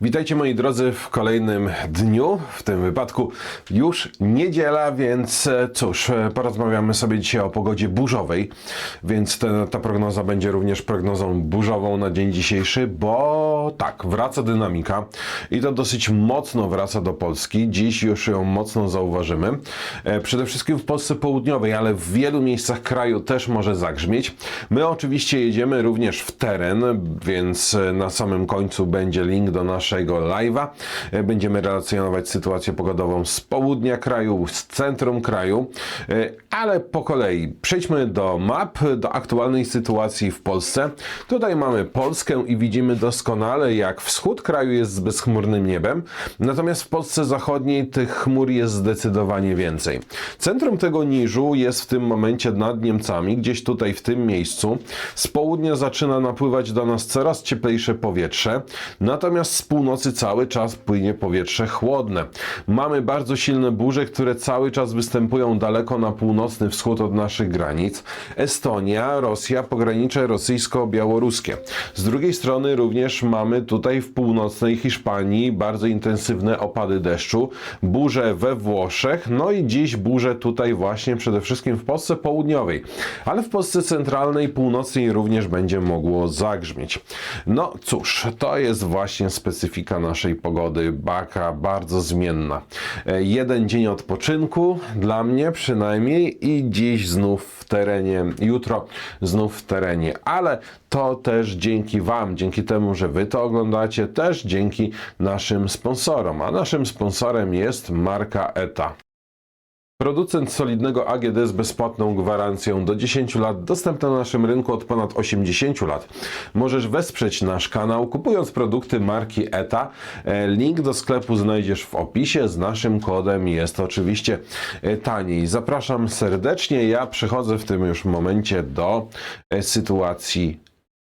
Witajcie moi drodzy w kolejnym dniu, w tym wypadku już niedziela, więc e, cóż, e, porozmawiamy sobie dzisiaj o pogodzie burzowej, więc te, ta prognoza będzie również prognozą burzową na dzień dzisiejszy, bo tak, wraca dynamika i to dosyć mocno wraca do Polski, dziś już ją mocno zauważymy, E, przede wszystkim w Polsce południowej, ale w wielu miejscach kraju też może zagrzmieć. My oczywiście jedziemy również w teren, więc na samym końcu będzie link do naszego live'a. E, Będziemy relacjonować sytuację pogodową z południa kraju, z centrum kraju, E, ale po kolei przejdźmy do map, do aktualnej sytuacji w Polsce. Tutaj mamy Polskę i widzimy doskonale, jak wschód kraju jest z bezchmurnym niebem, natomiast w Polsce zachodniej tych chmur jest zdecydowanie więcej. Centrum tego niżu jest w tym momencie nad Niemcami, gdzieś tutaj w tym miejscu. Z południa zaczyna napływać do nas coraz cieplejsze powietrze, natomiast z północy cały czas płynie powietrze chłodne. Mamy bardzo silne burze, które cały czas występują daleko na północny wschód od naszych granic. Estonia, Rosja, pogranicze rosyjsko-białoruskie. Z drugiej strony również mamy tutaj w północnej Hiszpanii bardzo intensywne opady deszczu, burze we Włoszech, no i dziś burze tutaj właśnie przede wszystkim w Polsce południowej, ale w Polsce centralnej, północnej również będzie mogło zagrzmieć. No cóż, to jest właśnie specyfika naszej pogody, baka bardzo zmienna. E, Jeden dzień odpoczynku dla mnie przynajmniej i dziś znów w terenie, jutro znów w terenie, ale to też dzięki Wam, dzięki temu, że Wy to oglądacie, też dzięki naszym sponsorom, a naszym sponsorem jest marka ETA. Producent solidnego AGD z bezpłatną gwarancją do 10 lat, dostępna na naszym rynku od ponad 80 lat. Możesz wesprzeć nasz kanał kupując produkty marki ETA. E, Link do sklepu znajdziesz w opisie. Z naszym kodem jest oczywiście e, taniej. Zapraszam serdecznie. Ja przechodzę w tym już momencie do e, sytuacji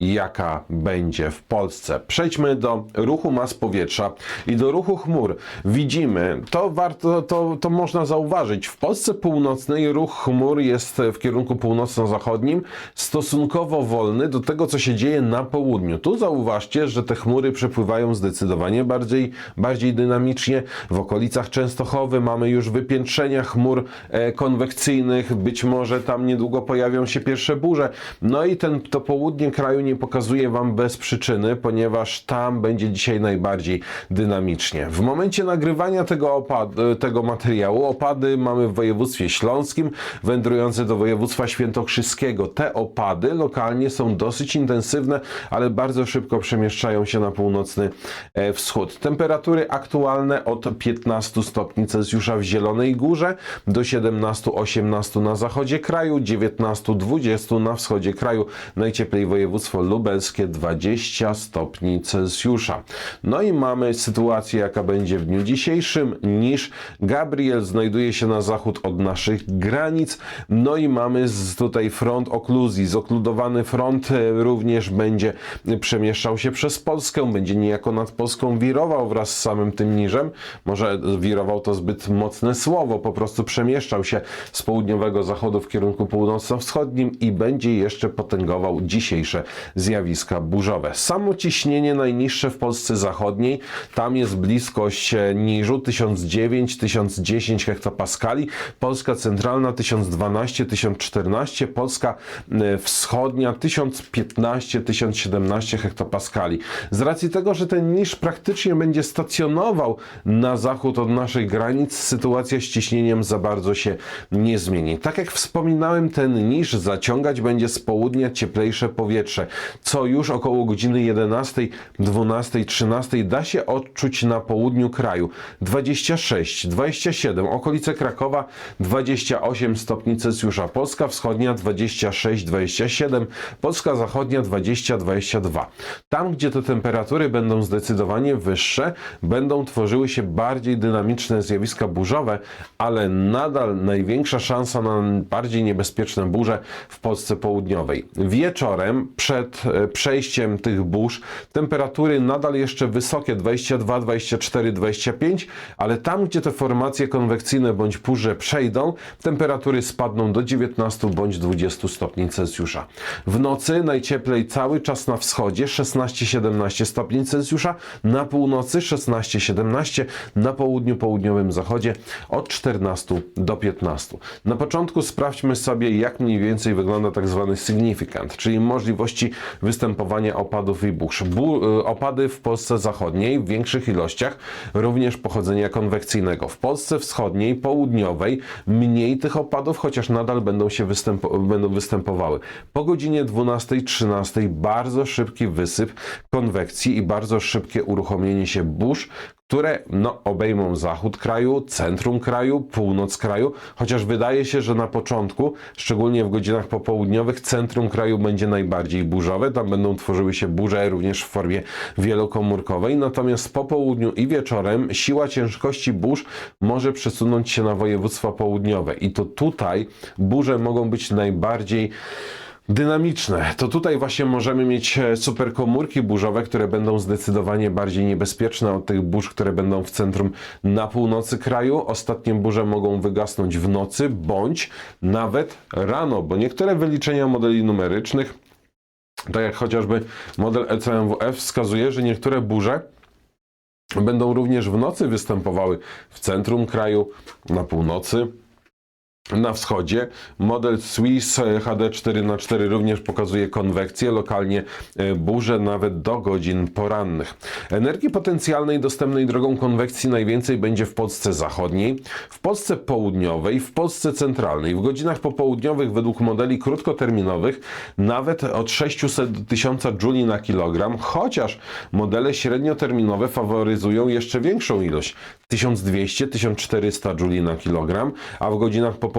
jaka będzie w Polsce. Przejdźmy do ruchu mas powietrza i do ruchu chmur. Widzimy, to warto, to, to można zauważyć. W Polsce północnej ruch chmur jest w kierunku północno-zachodnim stosunkowo wolny do tego, co się dzieje na południu. Tu zauważcie, że te chmury przepływają zdecydowanie bardziej, bardziej dynamicznie. W okolicach Częstochowy mamy już wypiętrzenia chmur e, konwekcyjnych. Być może tam niedługo pojawią się pierwsze burze. No i ten, to południe kraju nie pokazuję Wam bez przyczyny, ponieważ tam będzie dzisiaj najbardziej dynamicznie. W momencie nagrywania tego, opad, tego materiału opady mamy w województwie śląskim, wędrujące do województwa świętokrzyskiego. Te opady lokalnie są dosyć intensywne, ale bardzo szybko przemieszczają się na północny e, wschód. Temperatury aktualne od 15 stopni Celsjusza w Zielonej Górze do 17-18 na zachodzie kraju, 19-20 na wschodzie kraju. Najcieplej województwo lubelskie 20 stopni Celsjusza. No i mamy sytuację, jaka będzie w dniu dzisiejszym, niż Gabriel znajduje się na zachód od naszych granic. No i mamy tutaj front okluzji. Zokludowany front e, również będzie przemieszczał się przez Polskę, będzie niejako nad Polską wirował wraz z samym tym niżem. Może wirował to zbyt mocne słowo, po prostu przemieszczał się z południowego zachodu w kierunku północno-wschodnim i będzie jeszcze potęgował dzisiejsze zjawiska burzowe. Samo ciśnienie najniższe w Polsce zachodniej, tam jest bliskość niżu 1009-1010 hektopaskali, Polska centralna 1012-1014, Polska e, wschodnia 1015-1017 hektopaskali. Z racji tego, że ten niż praktycznie będzie stacjonował na zachód od naszych granic, sytuacja z ciśnieniem za bardzo się nie zmieni. Tak jak wspominałem, ten niż zaciągać będzie z południa cieplejsze powietrze co już około godziny 11, 12, 13 da się odczuć na południu kraju. 26, 27, okolice Krakowa 28 stopni Celsjusza, Polska Wschodnia 26, 27, Polska Zachodnia 20, 22. Tam, gdzie te temperatury będą zdecydowanie wyższe, będą tworzyły się bardziej dynamiczne zjawiska burzowe, ale nadal największa szansa na bardziej niebezpieczne burze w Polsce południowej. Wieczorem przed przed e, przejściem tych burz temperatury nadal jeszcze wysokie 22, 24, 25, ale tam, gdzie te formacje konwekcyjne bądź burze przejdą, temperatury spadną do 19 bądź 20 stopni Celsjusza. W nocy najcieplej cały czas na wschodzie 16-17 stopni Celsjusza, na północy 16-17, na południu, południowym zachodzie od 14 do 15. Na początku sprawdźmy sobie, jak mniej więcej wygląda tak zwany significant, czyli możliwości występowania opadów i burz. Bu- y, opady w Polsce zachodniej w większych ilościach, również pochodzenia konwekcyjnego. W Polsce wschodniej, południowej mniej tych opadów, chociaż nadal będą się występo- będą występowały. Po godzinie 12-13 bardzo szybki wysyp konwekcji i bardzo szybkie uruchomienie się burz, które no, obejmą zachód kraju, centrum kraju, północ kraju, chociaż wydaje się, że na początku, szczególnie w godzinach popołudniowych, centrum kraju będzie najbardziej burzowe. Tam będą tworzyły się burze również w formie wielokomórkowej, natomiast po południu i wieczorem siła ciężkości burz może przesunąć się na województwa południowe i to tutaj burze mogą być najbardziej dynamiczne. To tutaj właśnie możemy mieć e, superkomórki burzowe, które będą zdecydowanie bardziej niebezpieczne od tych burz, które będą w centrum na północy kraju. Ostatnie burze mogą wygasnąć w nocy bądź nawet rano, bo niektóre wyliczenia modeli numerycznych, tak jak chociażby model ECMWF wskazuje, że niektóre burze będą również w nocy występowały w centrum kraju, na północy, na wschodzie. Model Swiss HD 4x4 również pokazuje konwekcję, lokalnie e, burze nawet do godzin porannych. Energii potencjalnej dostępnej drogą konwekcji najwięcej będzie w Polsce zachodniej, w Polsce południowej, w Polsce centralnej. W godzinach popołudniowych według modeli krótkoterminowych nawet od 600 do 1000 Joule na kilogram, chociaż modele średnioterminowe faworyzują jeszcze większą ilość 1200-1400 Joule na kilogram, a w godzinach popołudniowych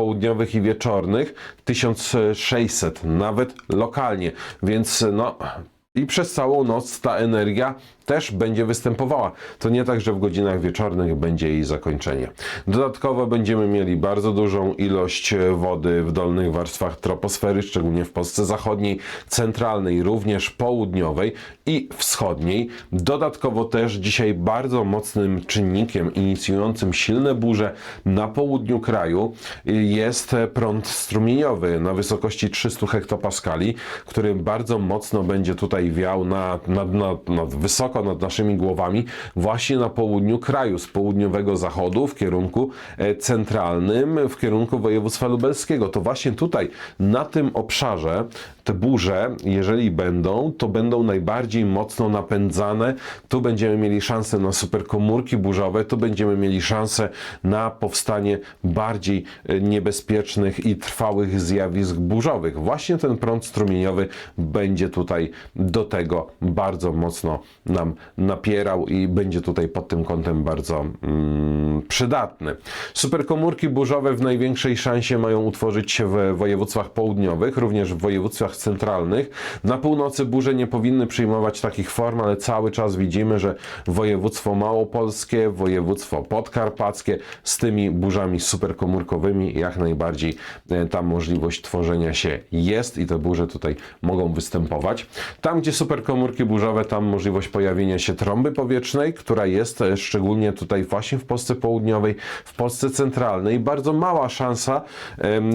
i wieczornych 1600, nawet lokalnie. Więc no i przez całą noc ta energia też będzie występowała. To nie tak, że w godzinach wieczornych będzie jej zakończenie. Dodatkowo będziemy mieli bardzo dużą ilość e, wody w dolnych warstwach troposfery, szczególnie w Polsce zachodniej, centralnej, również południowej i wschodniej. Dodatkowo też dzisiaj bardzo mocnym czynnikiem inicjującym silne burze na południu kraju jest prąd strumieniowy na wysokości 300 hektopaskali, który bardzo mocno będzie tutaj wiał na, nad, nad, nad wysoko nad naszymi głowami, właśnie na południu kraju, z południowego zachodu w kierunku e, centralnym, w kierunku województwa lubelskiego. To właśnie tutaj, na tym obszarze, te burze, jeżeli będą, to będą najbardziej mocno napędzane. Tu będziemy mieli szansę na superkomórki burzowe, tu będziemy mieli szansę na powstanie bardziej e, niebezpiecznych i trwałych zjawisk burzowych. Właśnie ten prąd strumieniowy będzie tutaj do tego bardzo mocno nam napierał i będzie tutaj pod tym kątem bardzo mm, przydatny. Superkomórki burzowe w największej szansie mają utworzyć się w województwach południowych, również w województwach centralnych. Na północy burze nie powinny przyjmować takich form, ale cały czas widzimy, że województwo małopolskie, województwo podkarpackie z tymi burzami superkomórkowymi jak najbardziej e, ta możliwość tworzenia się jest i te burze tutaj mogą występować. Tam, gdzie superkomórki burzowe, tam możliwość pojawienia się trąby powietrznej, która jest e, szczególnie tutaj właśnie w Polsce Południowej, w Polsce Centralnej. Bardzo mała szansa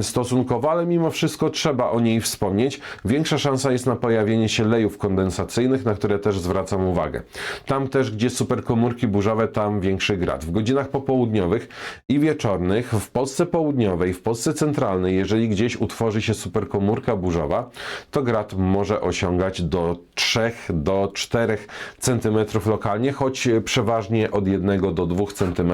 stosunkowo, ale mimo wszystko trzeba o niej wspomnieć. Większa szansa jest na pojawienie się lejów kondensacyjnych, na które też zwracam uwagę. Tam też, gdzie superkomórki burzowe, tam większy grad. W godzinach popołudniowych i wieczornych w Polsce Południowej, w Polsce Centralnej, jeżeli gdzieś utworzy się superkomórka burzowa, to grad może osiągać do 3 do 4 cm lokalnie, choć przeważnie od 1 do 2 cm.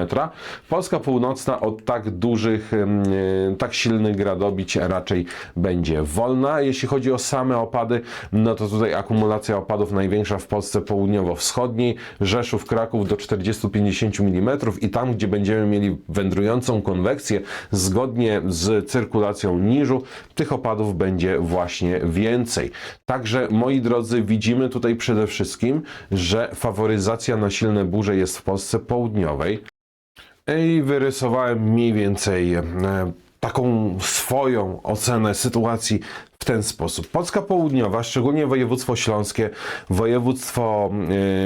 Polska Północna od tak dużych, e, tak silnych gradobić raczej będzie wolna. Jeśli chodzi o same opady, no to tutaj akumulacja opadów największa w Polsce południowo-wschodniej, Rzeszów, Kraków do 40-50 mm i tam, gdzie będziemy mieli wędrującą konwekcję zgodnie z cyrkulacją niżu, tych opadów będzie właśnie więcej. Także moi drodzy, widzimy tutaj przede wszystkim, że faworyzacja na silne burze jest w Polsce południowej. I wyrysowałem mniej więcej e, taką swoją ocenę sytuacji ten sposób. Polska Południowa, szczególnie województwo śląskie, województwo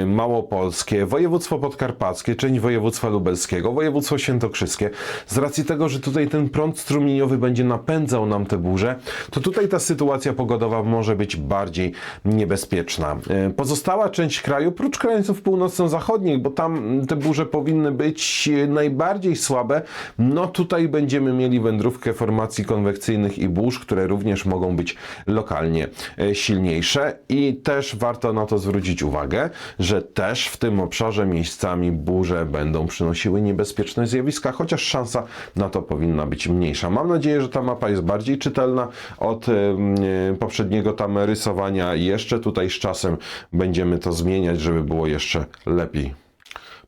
y, małopolskie, województwo podkarpackie, część województwa lubelskiego, województwo świętokrzyskie, z racji tego, że tutaj ten prąd strumieniowy będzie napędzał nam te burze, to tutaj ta sytuacja pogodowa może być bardziej niebezpieczna. Y, Pozostała część kraju, prócz krańców północno-zachodnich, bo tam te burze powinny być y, najbardziej słabe, no tutaj będziemy mieli wędrówkę formacji konwekcyjnych i burz, które również mogą być lokalnie e, silniejsze i też warto na to zwrócić uwagę, że też w tym obszarze miejscami burze będą przynosiły niebezpieczne zjawiska, chociaż szansa na to powinna być mniejsza. Mam nadzieję, że ta mapa jest bardziej czytelna od e, poprzedniego tam rysowania. Jeszcze tutaj z czasem będziemy to zmieniać, żeby było jeszcze lepiej.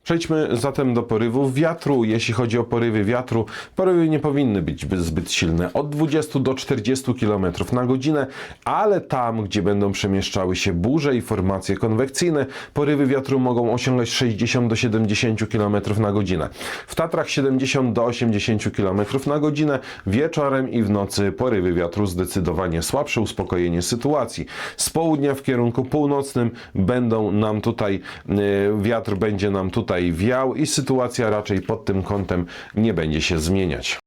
Przejdźmy zatem do porywów wiatru. Jeśli chodzi o porywy wiatru, porywy nie powinny być zbyt silne. Od 20 do 40 km na godzinę, ale tam, gdzie będą przemieszczały się burze i formacje konwekcyjne, porywy wiatru mogą osiągać 60 do 70 km na godzinę. W Tatrach 70 do 80 km na godzinę. Wieczorem i w nocy porywy wiatru zdecydowanie słabsze, uspokojenie sytuacji. Z południa w kierunku północnym będą nam tutaj, yy, wiatr będzie nam tutaj wiał i sytuacja raczej pod tym kątem nie będzie się zmieniać.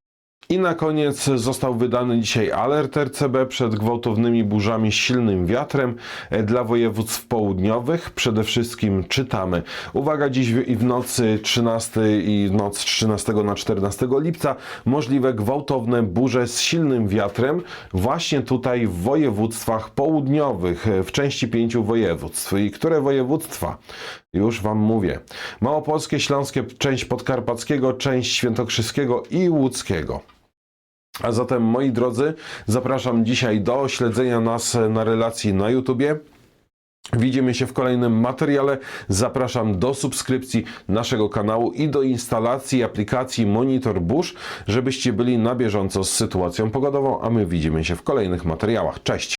I na koniec został wydany dzisiaj alert RCB przed gwałtownymi burzami z silnym wiatrem e, dla województw południowych. Przede wszystkim czytamy. Uwaga, dziś w- nocy 13 i noc z 13 na 14 lipca możliwe gwałtowne burze z silnym wiatrem właśnie tutaj w województwach południowych, e, w części pięciu województw. I które województwa? Już Wam mówię. Małopolskie, Śląskie, część Podkarpackiego, część Świętokrzyskiego i Łódzkiego. A zatem, moi drodzy, zapraszam dzisiaj do śledzenia nas na relacji na YouTubie. Widzimy się w kolejnym materiale. Zapraszam do subskrypcji naszego kanału i do instalacji aplikacji Monitor Burz, żebyście byli na bieżąco z sytuacją pogodową, a my widzimy się w kolejnych materiałach. Cześć!